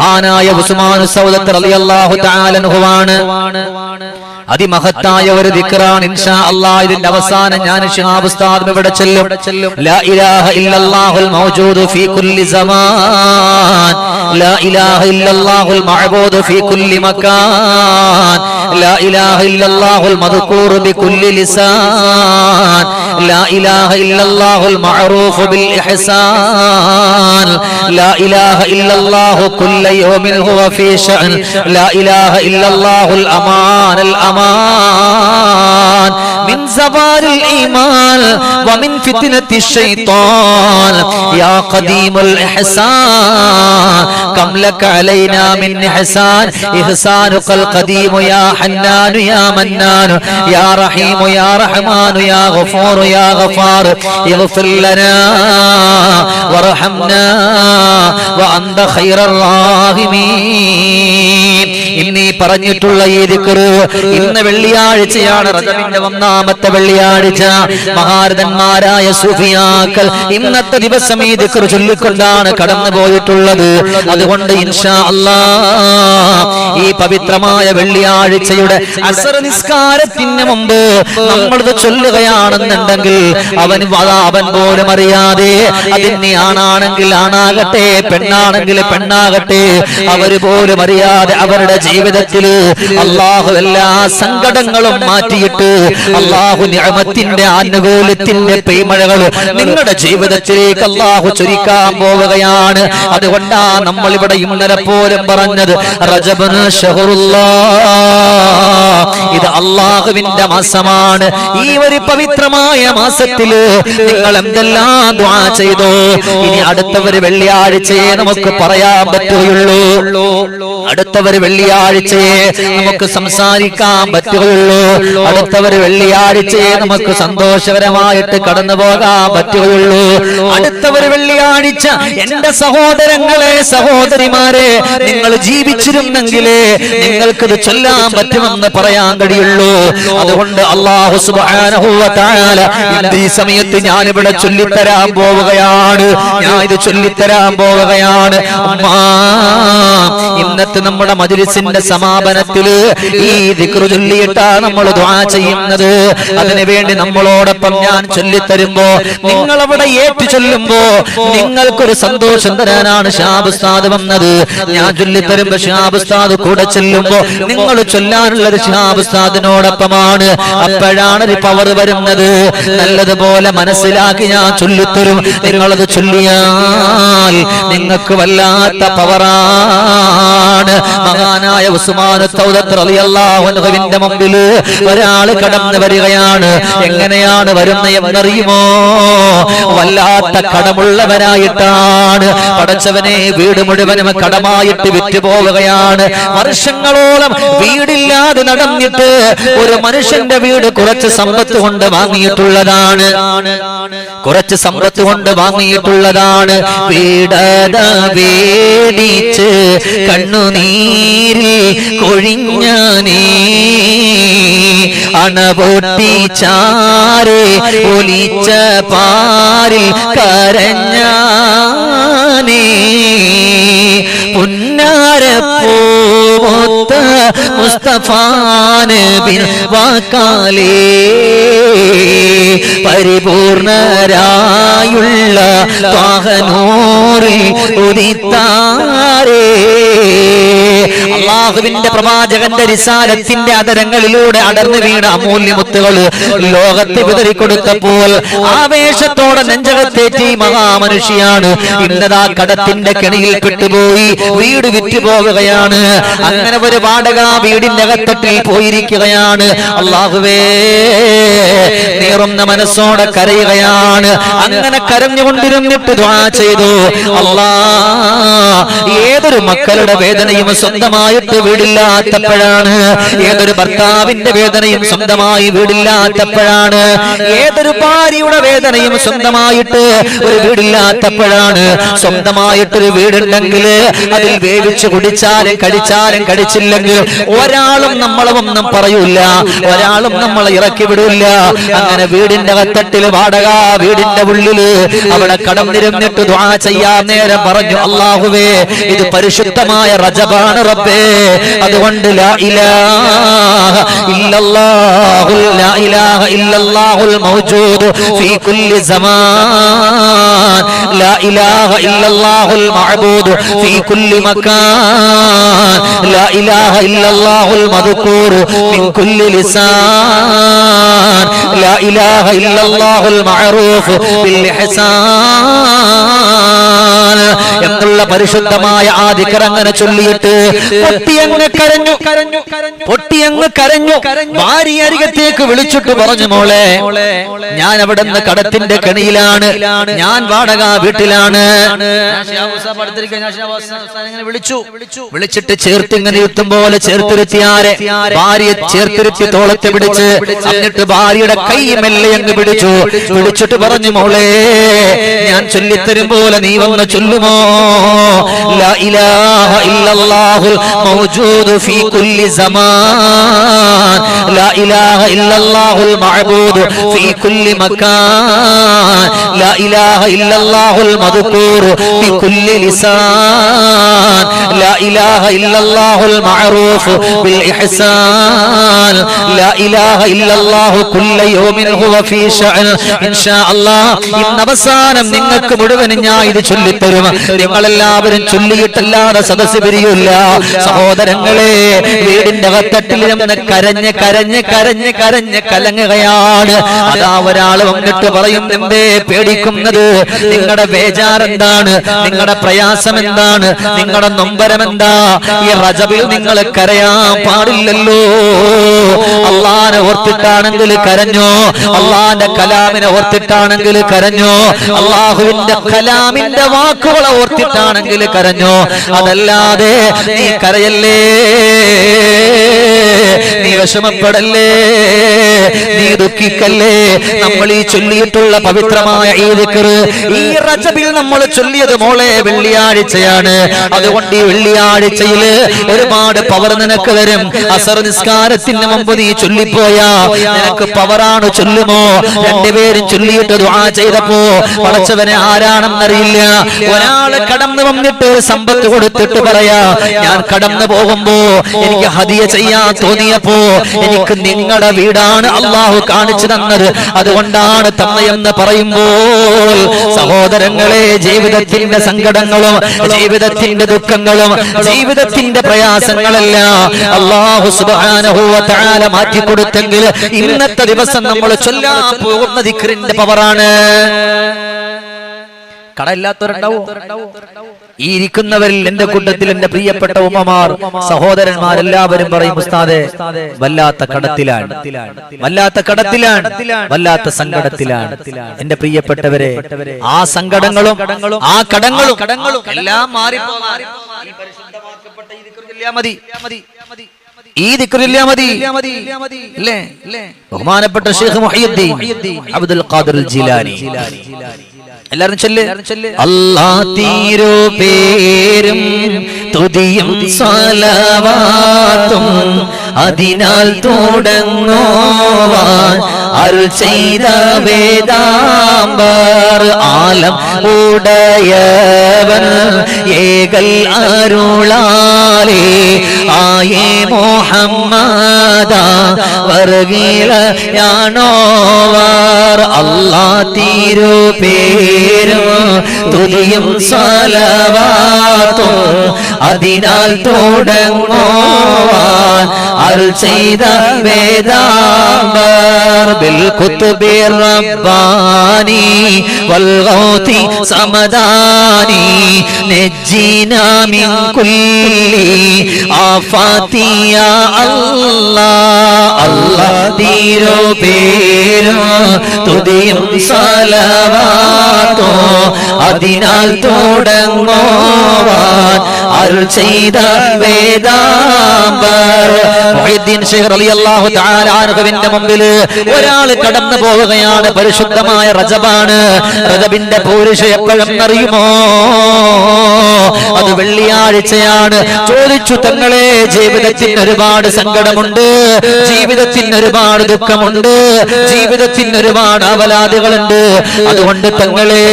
Aha. മഹാനായ ഉസ്മാൻ സൗദത്ത് റളിയല്ലാഹു തആല അൻഹുവാണ്. അതിമഹത്തായ ഒരു ദിക്റാണ് ഇൻഷാ അല്ലാഹ് ഇതിന്റെ അവസാനം ഞാൻ ശിഹാബ് ഉസ്താദ് ഇവിടെ ചെല്ലും. ലാ ഇലാഹ ഇല്ലല്ലാഹുൽ മൗജൂദു ഫീ കുല്ലി സമാൻ. ലാ ഇലാഹ ഇല്ലല്ലാഹുൽ മഅബൂദു ഫീ കുല്ലി മകാൻ. ലാ ഇലാഹ ഇല്ലല്ലാഹുൽ മദ്കൂറു ബികുല്ലി ലിസാൻ. ലാ ഇലാഹ ഇല്ലല്ലാഹുൽ മഅറൂഫു ബിൽ ഇഹ്സാൻ. ലാ ഇലാഹ ഇല്ലല്ലാഹു കുല്ല യൗമിൻ ഹുവ ഫീ ശഅൻ ലാ ഇലാഹ ഇല്ലല്ലാഹുൽ അമാനൽ അമാൻ من زوال الإيمان ومن فتنة الشيطان يا قديم الإحسان كم لك علينا من إحسان إحسانك القديم يا حنان يا منان يا رحيم يا رحمن يا غفور يا غفار اغفر لنا وارحمنا وأنت خير الراحمين ഇന്നീ പറഞ്ഞിട്ടുള്ള ഈ ദിക്റ് ഇന്ന് വെള്ളിയാഴ്ചയാണ് റജബിന്റെ ഒന്നാമത്തെ വെള്ളിയാഴ്ച മഹാരഥന്മാരായ സുഫിയാക്കൾ ഇന്നത്തെ ദിവസം ഈ ദിക്കർ ചൊല്ലിക്കൊണ്ടാണ് കടന്നു പോയിട്ടുള്ളത് അതുകൊണ്ട് ഇൻഷാ അല്ലാ ഈ പവിത്രമായ വെള്ളിയാഴ്ചയുടെ അസർ നിസ്കാരത്തിന് മുമ്പ് നമ്മളിത് ചൊല്ലുകയാണെന്നുണ്ടെങ്കിൽ അവൻ അവൻ പോലും അറിയാതെ അതിന് ആണാണെങ്കിൽ ആണാകട്ടെ പെണ്ണാണെങ്കിൽ പെണ്ണാകട്ടെ അവർ പോലും അറിയാതെ അവരുടെ ജീവിതത്തിൽ അള്ളാഹു എല്ലാ സങ്കടങ്ങളും മാറ്റിയിട്ട് അള്ളാഹു നിഅമത്തിന്റെ ആനുകൂല്യത്തിന്റെ പെയ്മഴകൾ നിങ്ങളുടെ ജീവിതത്തിലേക്ക് അള്ളാഹു ചൊരിക്കാൻ പോവുകയാണ്. അതുകൊണ്ടാ നമ്മൾ ഇവിടെ ഇന്നലെ പോലും പറഞ്ഞത് റജബന് ഇത് അള്ളാഹുവിന്റെ മാസമാണ്. ഈ ഒരു പവിത്രമായ മാസത്തിൽ നിങ്ങൾ എന്തെല്ലാം ദ്വാ ചെയ്തോ? ഇനി അടുത്തവര് വെള്ളിയാഴ്ചയെ നമുക്ക് പറയാൻ പറ്റുകയുള്ളൂ. അടുത്തവര് വെള്ളിയാഴ്ചയെ നമുക്ക് സംസാരിക്കാൻ പറ്റുകയുള്ളൂ. അടുത്തവര് വെള്ളിയാഴ്ചയെ നമുക്ക് സന്തോഷകരമായിട്ട് കടന്നു പോകാൻ പറ്റുകയുള്ളൂ. അടുത്ത ഒരു വെള്ളിയാഴ്ച എന്റെ സഹോദരങ്ങളെ സഹോദരിമാരെ നിങ്ങൾ ജീവിച്ചിരുന്നെങ്കിലേ നിങ്ങൾക്കിത് ചൊല്ലാൻ പറ്റുമെന്ന് പറയാൻ കഴിയുള്ളൂ. അതുകൊണ്ട് അള്ളാഹു ഈ സമയത്ത് ഞാനിവിടെ ചൊല്ലിത്തരാൻ പോവുകയാണ്. ഞാൻ ഇത് ചൊല്ലിത്തരാൻ പോവുകയാണ്. ഇന്നത്തെ നമ്മുടെ മജുരിസിന്റെ സമാപനത്തിൽ ഈ ദിക്റു ചൊല്ലിയിട്ടാ നമ്മൾ ദ്വാ ചെയ്യുന്നത് അതിനു വേണ്ടി നമ്മളോടൊപ്പം ഞാൻ ചൊല്ലിത്തരുമ്പോ നിങ്ങൾ അവിടെ ഏറ്റു ചൊല്ലുമ്പോ നിങ്ങൾക്കൊരു സന്തോഷം തരാനാണ് ഷാബുസ്താദ് വന്നത്. ഞാൻ ചൊല്ലിത്തരുമ്പോ ഷാബുസ്താദ് കൂടെ ചെല്ലുമ്പോ നിങ്ങൾ ചൊല്ലാനുള്ളത് ഷാബുസ്താദിനോടൊപ്പമാണ്. അപ്പോഴാണ് ഒരു പവർ വരുന്നത്. നല്ലതുപോലെ മനസ്സിലാക്കി ഞാൻ ചൊല്ലിത്തരും. നിങ്ങളത് ചൊല്ലിയാൽ നിങ്ങൾക്ക് വല്ലാത്ത പവറാണ്. മഹാനായ ഉസ്മാൻ മുമ്പിൽ ഒരാൾ കടന്നു വരികയാണ്. എങ്ങനെയാണ് വരുന്നത് എന്നറിയുമോ? വല്ലാത്ത കടമുള്ളവരായിട്ടാണ് പടച്ചവനെ വീട് മുഴുവനും കടമായിട്ട് വിറ്റു പോവുകയാണ് വർഷങ്ങളോളം വീടില്ലാതെ നടന്നിട്ട് ഒരു മനുഷ്യന്റെ വീട് കുറച്ച് സമ്പത്ത് കൊണ്ട് വാങ്ങിയിട്ടുള്ളതാണ്. കുറച്ച് സമ്പത്ത് കൊണ്ട് വാങ്ങിയിട്ടുള്ളതാണ്. വീടത വേടിച്ച് കണ്ണുനീരിൽ കൊഴിഞ്ഞാനേ. അണപൊട്ടി ചാരെ ഒലിച്ച പാരിൽ കരഞ്ഞാനേ പുന്നാരപ്പൂത്ത മുസ്തഫാന് വാക്കാലേ. പരിപൂർണരായുള്ള വാഹനോറി ഉദിത്താരേ. അള്ളാഹുവിന്റെ പ്രവാചകന്റെ നിസാരത്തിന്റെ അതരങ്ങളിലൂടെ അടർന്നു വീണ അമൂല്യമുത്തുകൾ ലോകത്തെ വിതറിക്കൊടുത്തപ്പോൾ ആവേശത്തോടെ നെഞ്ചകത്തേറ്റി മഹാമനുഷ്യാണ് ഇന്നതാ കടത്തിന്റെ കെണിയിൽ പെട്ടുപോയി വീട് വിറ്റുപോവുകയാണ് അങ്ങനെ ഒരുപാട് വാടക വീടിന്റെ അകത്തട്ടിൽ പോയിരിക്കുകയാണ്. അള്ളാഹുവേ നീറുന്ന മനസ്സോടെ കരയുകയാണ്. അങ്ങനെ കരഞ്ഞുകൊണ്ടിരുന്നിട്ട് ചെയ്തു. അള്ളാ ഏതൊരു മക്കളുടെ വേദനയും സ്വന്തമായിട്ട് വീടില്ലാത്തപ്പോഴാണ്. ഏതൊരു ഭർത്താവിന്റെ വേദനയും സ്വന്തമായി വീടില്ലാത്തപ്പോഴാണ്. ഏതൊരു ഭാര്യയുടെ വേദനയും സ്വന്തമായിട്ട് ഒരു വീടില്ലാത്തപ്പോഴാണ്. സ്വന്തമായിട്ടൊരു വീടുണ്ടെങ്കിൽ അതിൽ വേവിച്ച് കുടിച്ചാലും കടിച്ചാലും കടിച്ചില്ലെങ്കിൽ ഒരാളും നമ്മളെ ഒന്നും പറയൂല ഒരാളും നമ്മളെ ഇറക്കി വിടൂല അങ്ങനെ വീടിന്റെ കത്തട്ടിൽ വാടക വീടിന്റെ ഉള്ളിൽ അവിടെ കടന്നിരുന്നിട്ട് ദ്വാ ചെയ്യാൻ നേരം പറഞ്ഞു അള്ളാഹുവേ ഇത് പരിശുദ്ധമായ റജബാണ് റബ്ബേ. അതുകൊണ്ട് ലാ ഇലാഹ ഇല്ലല്ലാഹുൽ മൗജൂദ് ഫീ കുല്ലി إله ലാ ഇലാഹ ഇല്ലല്ലാഹുൽ من كل لسان لا ലാ ഇലാഹ ഇല്ലല്ലാഹുൽ المعروف മിൻ എന്നുള്ള പരിശുദ്ധമായ ആ ദിക്കർ അങ്ങനെ ചൊല്ലിയിട്ട് പൊട്ടിയങ്ങ് കരഞ്ഞു. കരഞ്ഞു പൊട്ടിയങ്ങ് കരഞ്ഞു. ഭാര്യ അരികത്തേക്ക് വിളിച്ചിട്ട് പറഞ്ഞു മോളെ ഞാൻ അവിടെ നിന്ന് കടത്തിന്റെ കണിയിലാണ്. ഞാൻ വാടക വീട്ടിലാണ്. വിളിച്ചു വിളിച്ചിട്ട് ചേർത്ത് ഇങ്ങനെ യുദ്ധം പോലെ ചേർത്തിരുത്തിയാരെ. ഭാര്യ ചേർത്തിരുത്തി തോളത്തെ പിടിച്ച് എന്നിട്ട് ഭാര്യയുടെ കൈ മെല്ലെ അങ്ങ് പിടിച്ചു. പിടിച്ചിട്ട് പറഞ്ഞു മോളെ ഞാൻ ചൊല്ലിത്തരും പോലെ നീ വന്ന് ചൊല്ലുമോ? ലാ ഇലാഹ ഇല്ലല്ലാഹുൽ മൗജൂദു ഫീ കുല്ലി സമാൻ. ലാ ഇലാഹ ഇല്ലല്ലാഹുൽ മഅബൂദു ഫീ കുല്ലി മകാൻ. ലാ ഇലാഹ ഇല്ലല്ലാഹുൽ മദ്കൂറു ഫീ കുല്ലി ലിസാൻ. ലാ ഇലാഹ ഇല്ലല്ലാഹുൽ മഅറൂഫ് ബിൽ ഇഹ്സാൻ. ലാ ഇലാഹ ഇല്ലല്ലാഹു കുല്ല യൗമിൻ ഹുവ ഫീ ശഅൻ. ഇൻഷാ അല്ലാഹ് ഇന്ന് അവസാനം നിങ്ങൾക്ക് മുഴുവനും ഞാൻ ഇത് ചൊല്ലിത്തരും. നിങ്ങളെല്ലാവരും ചൊല്ലിയിട്ടല്ലാതെ സദസ് പിരിയില്ല. സഹോദരങ്ങളെ വീടിന്റെ അകത്തട്ടിൽ നിന്ന് കരഞ്ഞ് കരഞ്ഞ് കരഞ്ഞ് കരഞ്ഞ് കലങ്ങുകയാണ്. അതാ ഒരാൾ വന്നിട്ട് പറയും എന്തേ പേടിക്കുന്നത്? നിങ്ങളുടെ ബേജാർ എന്താണ് നിങ്ങളുടെ പ്രയാസം എന്താണ് നിങ്ങളുടെ നൊമ്പരം എന്താ ഈ റജബിൽ നിങ്ങൾ കരയാൻ പാടില്ലല്ലോ. അള്ളാനെ ഓർത്തിട്ടാണെങ്കിൽ കരഞ്ഞോ. അള്ളാന്റെ കലാമിനെ ഓർത്തിട്ടാണെങ്കിൽ കരഞ്ഞോ. അള്ളാഹുവിന്റെ കലാമിന്റെ വാക്കുകളെ ഓർത്തിട്ടാണെങ്കിൽ കരഞ്ഞോ. അതല്ലാതെ നീ കരയല്ലേ? നീ വിഷമപ്പെടല്ലേ? നീ ദുഃഖിക്കല്ലേ? നമ്മൾ ഈ ചൊല്ലിയിട്ടുള്ള പവിത്രമായ ഈ ഈ റജബിൽ നമ്മൾ ചൊല്ലിയത് മോളെ വെള്ളിയാഴ്ചയാണ്. അതുകൊണ്ട് ഈ വെള്ളിയാഴ്ചയിൽ ഒരുപാട് പവർ നിനക്ക് വരും അസർ നിസ്കാരത്തിന് മുമ്പ് നീ ചൊല്ലിപ്പോയാ. നിനക്ക് പവറാണ് ചൊല്ലുമോ? രണ്ടുപേരും ചൊല്ലിയിട്ട് ദുആ ചെയ്തപ്പോ പടച്ചവനെ ആരാണെന്നറിയില്ല. ഒരാൾ കടന്നു വന്നിട്ട് സമ്പത്ത് കൊടുത്തിട്ട് പറയാ ഞാൻ കടന്നു പോകുമ്പോ എനിക്ക് ഹദിയ ചെയ്യാൻ തോന്നിയപ്പോ എനിക്ക് നിങ്ങളുടെ വീടാണ് അള്ളാഹു കാണിച്ചു തന്നത്. അതുകൊണ്ടാണ് തന്നയെന്ന് പറയുമ്പോൾ സഹോദരങ്ങളെ ജീവിതത്തിന്റെ സങ്കടങ്ങളും ജീവിതത്തിന്റെ ദുഃഖങ്ങളും ജീവിതത്തിന്റെ പ്രയാസങ്ങളെല്ലാം അള്ളാഹു മാറ്റി കൊടുത്തെങ്കിൽ ഇന്നത്തെ ദിവസം നമ്മൾ ചൊല്ലാൻ പോകുന്ന ദിക്റിന്റെ പവറാണ്. കടയില്ലാത്തവരുണ്ടാവോ. ഈ ഇരിക്കുന്നവരിൽ എന്റെ കൂട്ടത്തിൽ എന്റെ പ്രിയപ്പെട്ട ഉമ്മമാർ സഹോദരന്മാരെല്ലാവരും പറയും ഉസ്താദെ വല്ലാത്ത കടത്തിലാണ്. വല്ലാത്ത കടത്തിലാണ്. വല്ലാത്ത സങ്കടത്തിലാണ്. എന്റെ പ്രിയപ്പെട്ടവരെ ആ സങ്കടങ്ങളും ആ കടങ്ങളും കടങ്ങളും എല്ലാം മാറി ഈ മതി. ദിക്റില്ല മതി. ബഹുമാനപ്പെട്ട ഷെയ്ഖ് മുഹിയുദ്ദീൻ അബ്ദുൽ ഖാദിർ ജിലാനി. എല്ലാരും ചൊല്ല്. അല്ലാ തീരോ പേരും തുതിയും സലവാത്തും അതിനാൽ തുടങ്ങോവാൻ അരുൾ ചെയ്ത വേദാംബർ ആലം ഉടയവൻ ഏകൽ അരുളാലേ. ആയേ മുഹമ്മദ വർഗീലയാണോവർ അല്ലാ തീരോ പേരോ? തുതിയും സലവാത്തോ അതിനാൽ തുടങ്ങോവാൻ അരുൾ ചെയ്ത വേദാംബർ. ബിൽ കുത്തുബിർ റബ്ബാനി വൽ ഗൗതി സമദാനി നജ്ജിനാ മിൻ കുല്ലി ആഫാത്തിയ അല്ലാ അല്ലാഹ് തീരോ പേരും? സ്തുതിയും സലവാത്തോ അതിനാൽ തുടങ്ങോവാൻ അരുൾ ചെയ്ത വേദാംബർ. അൻഹുവിന്റെ മുമ്പിൽ ഒരാൾ കടന്നു പോവുകയാണ്. പരിശുദ്ധമായ റജബാണ്. റജബിന്റെ പൂരുഷ എപ്പോഴും അറിയുമോ? അത് വെള്ളിയാഴ്ചയാണ്. ചോദിച്ചു തങ്ങളെ ജീവിതത്തിന് ഒരുപാട് സങ്കടമുണ്ട്. ജീവിതത്തിന് ഒരുപാട് ദുഃഖമുണ്ട്. ജീവിതത്തിന് ഒരുപാട് അവലാദികളുണ്ട് അതുകൊണ്ട് തങ്ങളെ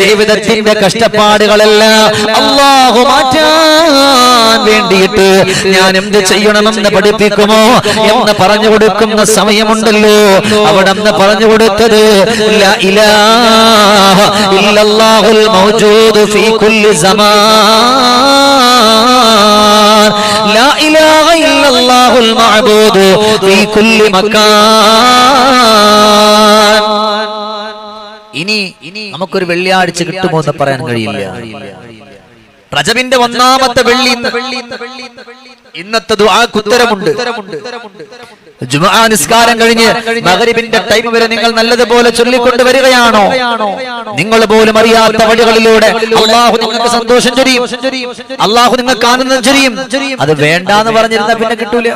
ജീവിതത്തിന്റെ കഷ്ടപ്പാടുകളെല്ലാം അള്ളാഹു മാറ്റാൻ വേണ്ടിയിട്ട് ഞാൻ എന്ത് ചെയ്യണമെന്ന് പഠിപ്പിക്കുമോ? എന്ന് പറഞ്ഞു കൊടുക്കുന്ന സമയമുണ്ടല്ലോ. അവിടെ അന്ന് പറഞ്ഞു കൊടുത്തത് ഇല്ലാഹുൽ മൗജൂദു ഫീ കുല്ലി മകാൻ ഇനി ഇനി നമുക്കൊരു വെള്ളിയാഴ്ച കിട്ടുമോ എന്ന് പറയാൻ കഴിയില്ല റജബിന്റെ ഒന്നാമത്തെ വെള്ളി ഇന്ന്. ഇന്നത്തെ ഉത്തരമുണ്ട്. നിസ്കാരം കഴിഞ്ഞ് മഗ്രിബിന്റെ ടൈം വരെ നിങ്ങൾ നല്ലതുപോലെ ചൊല്ലിക്കൊണ്ട് വരികയാണോ? നിങ്ങൾ പോലും അറിയാത്ത വഴികളിലൂടെ അള്ളാഹു നിങ്ങൾക്ക് സന്തോഷം ചൊരിയും. അള്ളാഹു നിങ്ങൾക്ക് ആനന്ദം ചൊരിയും. അത് വേണ്ടാന്ന് പറഞ്ഞിരുന്ന പിന്നെ കിട്ടൂല.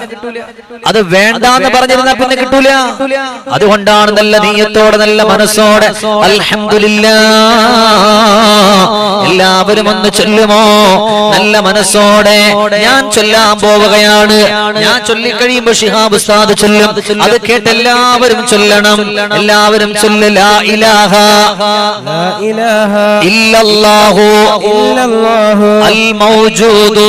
അത് വേണ്ടാന്ന് പറഞ്ഞിരുന്ന പിന്നെ കിട്ടൂല. അതുകൊണ്ടാണ് നല്ല നീയത്തോടെ നല്ല മനസ്സോടെ അൽഹംദുലില്ലാ. എല്ലാവരും ഒന്ന് ചൊല്ലുമോ? നല്ല മനസ്സോടെ ഞാൻ ചൊല്ലാൻ പോവുകയാണ്. ഞാൻ ചൊല്ലിക്കഴിയുമ്പോ ഷിഹാബ് ഉസ്താദ് ചൊല്ലും. അത് കേട്ട് എല്ലാവരും ചൊല്ലണം. എല്ലാവരും ചൊല്ലല ഇലാഹ. ഇല്ലല്ലാഹു. അൽ മൗജൂദു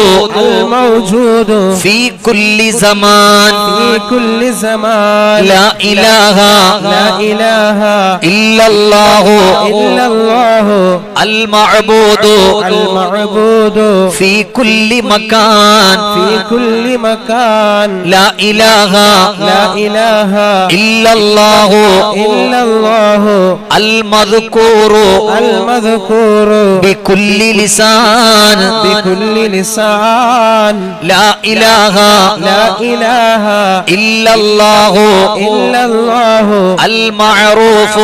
മൗജൂദു ഫീ കുല്ലി സമാൻ. ഫീ കുല്ലി സമാൻ. ലാ ഇലാഹ. ലാ ഇലാഹ. ഇല്ലല്ലാഹു. ഇല്ലല്ലാഹു. അൽ മഅബൂദു അൽ മഅബൂദു ഫീ കുല്ലി മകാൻ ഫീ كل مكان. لا إله لا إله إلا الله. إلا الله. المذكور. المذكور. بكل لسان. بكل لسان. لا إله. لا إله. إلا الله. إلا الله. المعروف.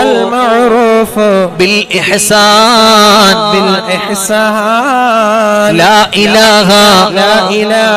المعروف. بالإحسان. بالإحسان. لا إله. لا إله.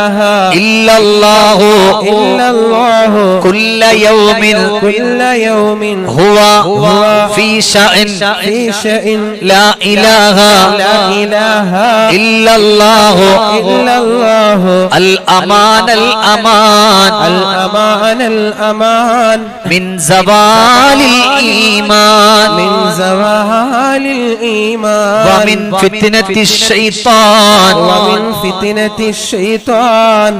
إلا الله إلا الله كل يوم كل يوم هو هو في شأن. في شأن. لا إله. لا إله. إلا الله إلا الله الأمان الأمان. الأمان الأمان. من زوال الإيمان. من زوال الإيمان. ومن فتنة الشيطان. ومن فتنة الشيطان.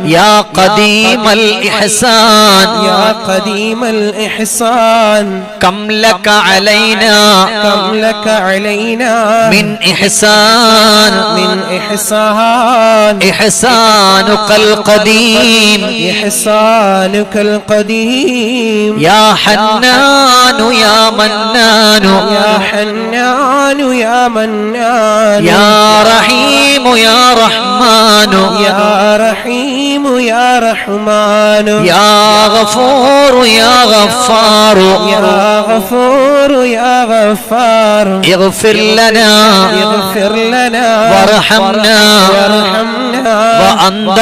يا قديم الإحسان. يا قديم الإحسان. كم لك علينا؟ كم لك علينا؟ من إحسان. من إحسان. إحسانك القديم. إحسانك القديم. يا حنان يا منان. يا حنان يا منان. يا رحيم يا رحمن. يا رحيم رحيم يا رحمن يا غفور يا غفار يا غفور يا غفار اغفر لنا اغفر لنا وارحمنا وارحمنا وأنت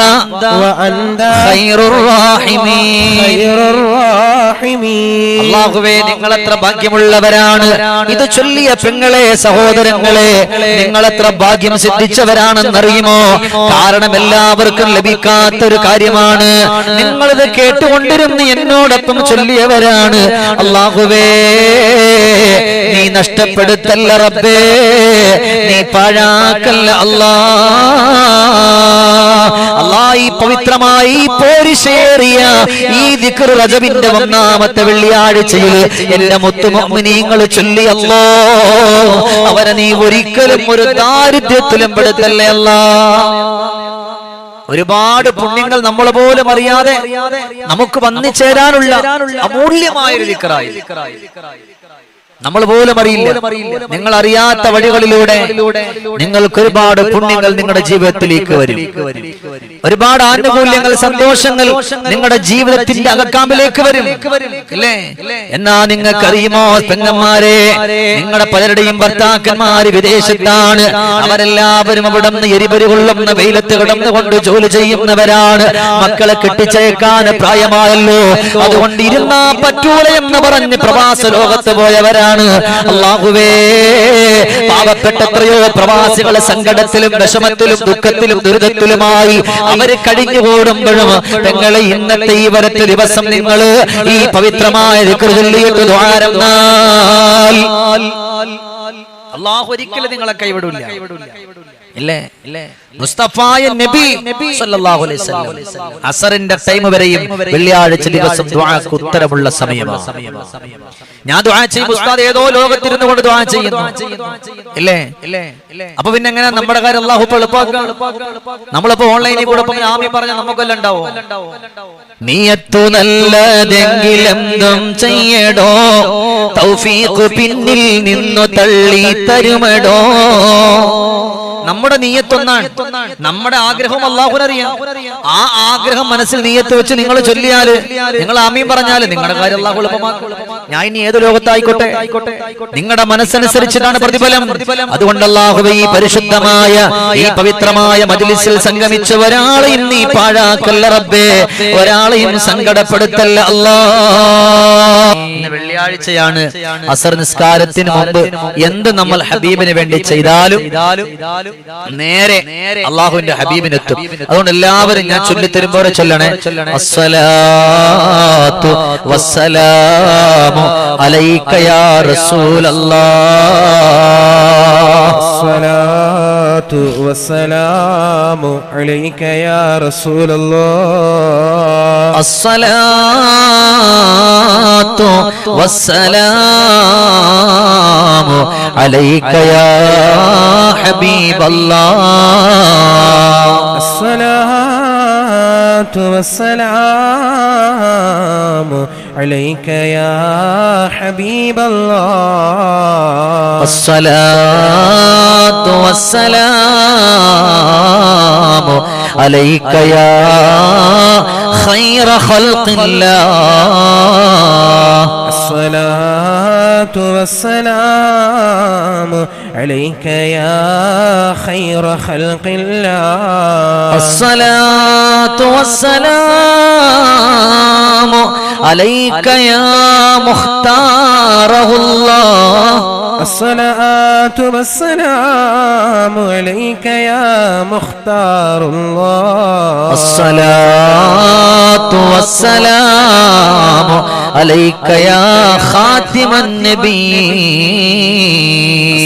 وأنت خير الراحمين خير الراحمين അള്ളാഹുവേ നിങ്ങൾ എത്ര ഭാഗ്യമുള്ളവരാണ് ഇത് ചൊല്ലിയ പെങ്ങളെ സഹോദരങ്ങളെ നിങ്ങൾ എത്ര ഭാഗ്യം സിദ്ധിച്ചവരാണെന്നറിയുമോ കാരണം എല്ലാവർക്കും ലഭിക്കാത്തൊരു കാര്യമാണ്. നിങ്ങളിത് കേട്ടുകൊണ്ടിരുന്ന് എന്നോടൊപ്പം ചൊല്ലിയവരാണ്. അള്ളാഹുവേ നീ നഷ്ടപ്പെടുത്തല്ല റബ്ബേ. നീ പാഴാക്കല്ല അല്ലാ. അല്ലാ. ഈ പവിത്രമായി പോരിശേറിയ ഈ ദിക്ർ റജബിന്റെ ഒന്നാമത്തെ വെള്ളിയാഴ്ചയിൽ എന്റെ മുത്തുമൊമ്മിനീങ്ങൾ ചൊല്ലിയല്ലോ അവരെ നീ ഒരിക്കലും ഒരു ദാരിദ്ര്യത്തിലും പെടുത്തല്ലേ അല്ല. ഒരുപാട് പുണ്യങ്ങൾ നമ്മൾ പോലും അറിയാതെ നമുക്ക് വന്നു ചേരാനുള്ള അമൂല്യമായ ഒരു ദിക്റായി നമ്മൾ പോലും അറിയില്ല. നിങ്ങൾ അറിയാത്ത വഴികളിലൂടെ നിങ്ങൾക്ക് ഒരുപാട് പുണ്യങ്ങൾ നിങ്ങളുടെ ജീവിതത്തിലേക്ക് വരും. ഒരുപാട് ആനുകൂല്യങ്ങൾ സന്തോഷങ്ങൾ നിങ്ങളുടെ ജീവിതത്തിന്റെ അകക്കാമ്പിലേക്ക് വരും. ഇല്ലേ? എന്നാ നിങ്ങൾക്കറിയുമോ പെങ്ങന്മാരെ? നിങ്ങളുടെ പലരുടെയും ഭർത്താക്കന്മാര് വിദേശത്താണ്. അവരെല്ലാവരും അവിടെ നിന്ന് എരിപരി കൊള്ളുന്ന വെയിലത്ത് കിടന്നുകൊണ്ട് ജോലി ചെയ്യുന്നവരാണ്. മക്കളെ കെട്ടിച്ചേക്കാൻ പ്രായമായല്ലോ. അതുകൊണ്ട് ഇരുന്നാ പറ്റൂല എന്ന് പറഞ്ഞ് പ്രവാസ ലോകത്ത് പോയവരാണ്. അള്ളാഹുവേ പാവപ്പെട്ട എത്രയോ പ്രവാസികളെ സങ്കടത്തിലും വിഷമത്തിലും ദുഃഖത്തിലും ദുരിതത്തിലുമായി അവർ കഴിഞ്ഞു കൂടുമ്പോഴും പെങ്ങളെ ഇന്നത്തെ ഈ വരത്തെ ദിവസം നിങ്ങൾ ഈ പവിത്രമായ ദ്വാരന്നാൽ അള്ളാഹു ഒരിക്കലും നിങ്ങളെ കൈവിടില്ല. ഇല്ലേ ഇല്ലേ? മുസ്തഫായ നബി സല്ലല്ലാഹു അലൈഹി വസല്ലം. അസറിന്റെ ടൈം വരെയും വെള്ളിയാഴ്ച ദിവസം ദുആക്ക് ഉത്തരമുള്ള സമയമാണ് ഞാൻ ദുആ ചെയ്യും ഉസ്താദ് ഏതോ ലോകത്തിരുന്നു കൊണ്ട് ദുആ ചെയ്യുന്നു. ഇല്ലേ? അപ്പൊ പിന്നെ എങ്ങനെ നമ്മുടെ കാര്യം അള്ളാഹു ഇപ്പൊ എളുപ്പമാക്കാം നമ്മളിപ്പോ ഓൺലൈനിൽ കൂടെ ആമി പറഞ്ഞ നമുക്കെല്ലാം ഉണ്ടാവോ? നീയത്തു നല്ലതെങ്കിലെന്തും ചെയ്യടോ. തൗഫീഖ് പിന്നിൽ നിന്നു തള്ളി തരുമടോ. നമ്മുടെ നീയത്തൊന്നാണ്. നമ്മുടെ ആഗ്രഹം അള്ളാഹുനറിയാം ആ ആഗ്രഹം മനസ്സിൽ നീയത്ത് വെച്ച് നിങ്ങൾ ചൊല്ലിയാൽ നിങ്ങൾ ആമീൻ പറഞ്ഞാൽ നിങ്ങളുടെ കാര്യം അള്ളാഹു ഞാൻ ഇനി ഏത് ലോകത്തായിക്കോട്ടെ? നിങ്ങളുടെ മനസ്സനുസരിച്ചിട്ടാണ് പ്രതിഫലം. അതുകൊണ്ട് അള്ളാഹുവെ ഈ പരിശുദ്ധമായ ഈ പവിത്രമായ മജ്ലിസിൽ സംഗമിച്ച ഒരാളെയും നീ പാഴാക്കല്ല റബ്ബേ. ഒരാളെയും സങ്കടപ്പെടുത്തല്ല അല്ലാ. വെള്ളിയാഴ്ചയാണ്. അസർ നിസ്കാരത്തിന് മുമ്പ് എന്ത് നമ്മൾ ഹബീബിന് വേണ്ടി ചെയ്താലും നേരെ അള്ളാഹുവിന്റെ ഹബീബിനെത്തും അതുകൊണ്ട് എല്ലാവരും ഞാൻ ചൊല്ലിത്തരുമ്പോലെ ചൊല്ലണേ. അസ്സലാത്തു വസ്സലാമു അലൈക യാ റസൂലല്ലാഹ്. വസ്സലാമു അലൈക യാ റസൂലല്ലാഹ്. അസ്സലാ الله الصلاة والسلام عليك يا حبيب الله الصلاة والسلام عليك يا حبيب الله الصلاة والسلام عليك يا خير خلق الله الصلاة والسلام عليك يا خير خلق الله. الصلاة والسلام عليك يا مختاره الله. الصلاة والسلام عليك يا مختار الله. الصلاة والسلام عليك يا خاتم النبيين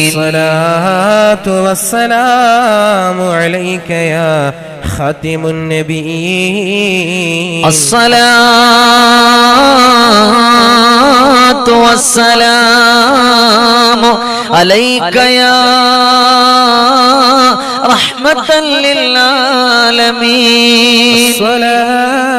الصلاة والسلام عليك يا خاتم النبيين. الصلاة والسلام عليك يا رحمة للعالمين. الصلاة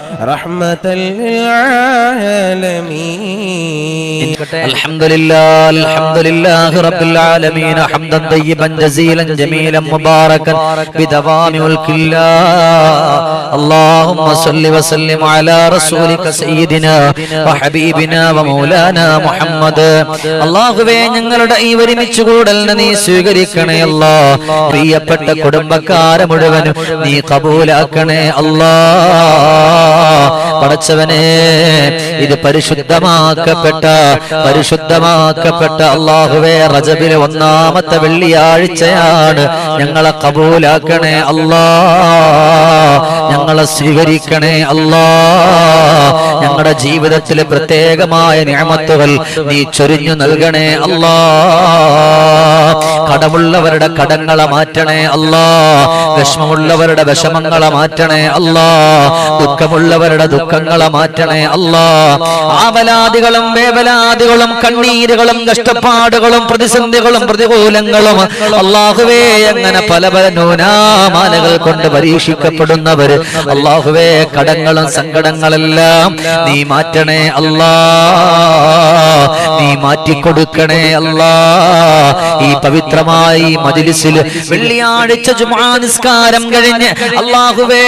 رحمة للعالمين الحمد لله الحمد لله رب العالمين حمدا طيبا جزيلا جميلا مباركا بدوام ملك الله اللهم صل وسلم على رسولك سيدنا وحبيبنا ومولانا محمد അള്ളാഹുവേ ഞങ്ങളുടെ ഈ ഒരുമിച്ച് കൂടലിനെ നീ സ്വീകരിക്കണേ അല്ലാ പ്രിയപ്പെട്ട കുടുംബക്കാരെ മുഴുവനും നീ കബൂലാക്കണേ അല്ലാ പടച്ചവനെ ഇത് പരിശുദ്ധമാക്കപ്പെട്ട പരിശുദ്ധമാക്കപ്പെട്ട അള്ളാഹുവേ റജബിലെ ഒന്നാമത്തെ വെള്ളിയാഴ്ചയാണ്. ഞങ്ങളെ കബൂലാക്കണേ അല്ലാ. ഞങ്ങളെ സ്വീകരിക്കണേ അല്ലാ. ഞങ്ങളുടെ ജീവിതത്തിലെ പ്രത്യേകമായ നിയമത്തുകൾ നീ ചൊരിഞ്ഞു നൽകണേ അല്ലാ. കടമുള്ളവരുടെ കടങ്ങളെ മാറ്റണേ അല്ലാ. വിഷമമുള്ളവരുടെ വിഷമങ്ങളെ മാറ്റണേ അല്ലാ. ദുഃഖമുള്ളവരുടെ ദുഃഖങ്ങളെ മാറ്റണേ അല്ലാ. ആവലാദികളും വേവലാദികളും കണ്ണീരുകളും കഷ്ടപ്പാടുകളും പ്രതിസന്ധികളും പ്രതികൂലങ്ങളും അള്ളാഹുവേ അങ്ങനെ പല പല നൂനാമാലകൾ കൊണ്ട് പരീക്ഷിക്കപ്പെടുന്നവര് അള്ളാഹുവേ കടങ്ങളും സങ്കടങ്ങളെല്ലാം നീ മാറ്റണേ അല്ലാ. നീ മാറ്റിക്കൊടുക്കണേ അല്ലാ. ഈ പവിത്രമായ ഈ മജിലിസിൽ വെള്ളിയാഴ്ച ജുമാ നിസ്കാരം കഴിഞ്ഞ് അള്ളാഹുവേ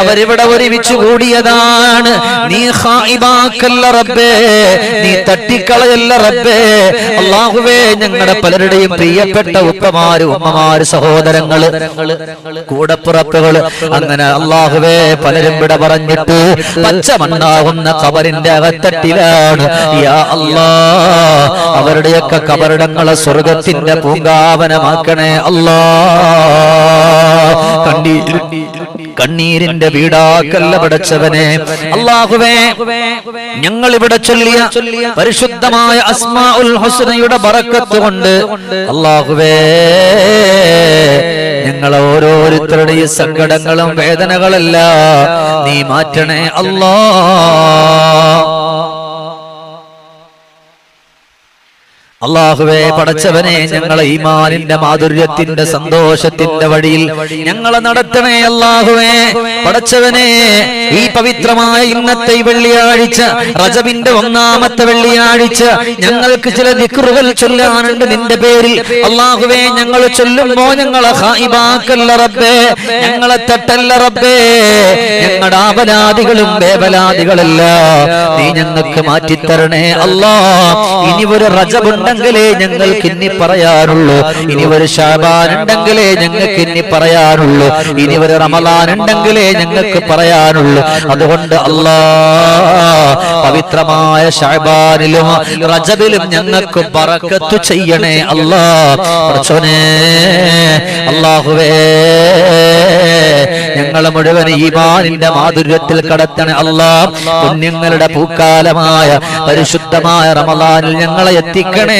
അവരിവിടെ ഒരുമിച്ച് കൂടിയതാണ്. നീ ഹായിബാക്കല്ല റബ്ബേ നീ തട്ടിക്കളയല്ല റബ്ബേ. അള്ളാഹുവേ ഞങ്ങളുടെ പലരുടെയും പ്രിയപ്പെട്ട ഉപ്പമാര് ഉമ്മമാര് സഹോദരങ്ങൾ കൂടപ്പുറപ്പുകൾ അങ്ങനെ അള്ളാഹുവേ പലരും ഇവിടെ പറഞ്ഞിട്ട് പച്ച മണ്ണാവുന്ന കബറിന്റെ അകത്തട്ടിലാണ്. അവരുടെയൊക്കെ കബറിടങ്ങളെ സ്വർഗത്തിന്റെ പൂങ്കാവനമാക്കണേ അല്ലാ. കണ്ണീരിന്റെ വീടാക്കല്ല പടച്ചവനെ. അള്ളാഹുവേ ഞങ്ങൾ ഇവിടെ ചൊല്ലിയ പരിശുദ്ധമായ അസ്മാ ഉൽ ഹുസ്നയുടെ ബറക്കത്ത് കൊണ്ട് അള്ളാഹുവേ ഞങ്ങൾ ഓരോരുത്തരുടെയും സങ്കടങ്ങളും വേദനകളെല്ലാം നീ മാറ്റണേ അല്ലാ. അള്ളാഹുവേ പടച്ചവനെ ഞങ്ങളെ ഈമാനിന്റെ മാധുര്യത്തിന്റെ സന്തോഷത്തിന്റെ വഴിയിൽ ഞങ്ങളെ നടത്തണേ അള്ളാഹുവേ പടച്ചവനെ ഈ പവിത്രമായ ഇന്നത്തെ വെള്ളിയാഴ്ച റജബിന്റെ ഒന്നാമത്തെ വെള്ളിയാഴ്ച ഞങ്ങൾക്ക് ചില ദിക്റുകൾ ചൊല്ലാനുണ്ട് നിന്റെ പേരിൽ. അള്ളാഹുവേ ഞങ്ങൾ ചൊല്ലുമ്പോ ഞങ്ങളെ ഹായിബാക്കല്ല റബ്ബേ. ഞങ്ങളെ തട്ടല്ല റബ്ബേ. ഞങ്ങളുടെ ആപലാദികളും വേവലാദികളല്ല. നീ ഞങ്ങൾക്ക് മാറ്റിത്തരണേ അല്ലാ. ഇനി ഒരു റജബുണ്ടെങ്കിലേ ഞങ്ങൾക്ക് ഇനി പറയാനുള്ളൂ. ഇനി ഒരു ഷാബാൻ ഉണ്ടെങ്കിലേ ഞങ്ങൾക്ക് ഇനി പറയാനുള്ളൂ. ഇനി ഒരു റമദാൻ ഉണ്ടെങ്കിലേ ഞങ്ങൾക്ക് പറയാനുള്ളൂ. അതുകൊണ്ട് അല്ലാ പവിത്രമായ ഷാബാനിലും റജബിലും ഞങ്ങൾക്ക് പറക്കത്തു ചെയ്യണേ അല്ലാ. പഠിച്ചോനെ അള്ളാഹുവേ ഞങ്ങളെ മുഴുവൻ ഈമാനിന്റെ മാധുര്യത്തിൽ കടത്തണേ അല്ലാ. പുണ്യങ്ങളുടെ പൂക്കാലമായ പരിശുദ്ധമായ റമദാനിൽ ഞങ്ങളെ എത്തിക്കണേ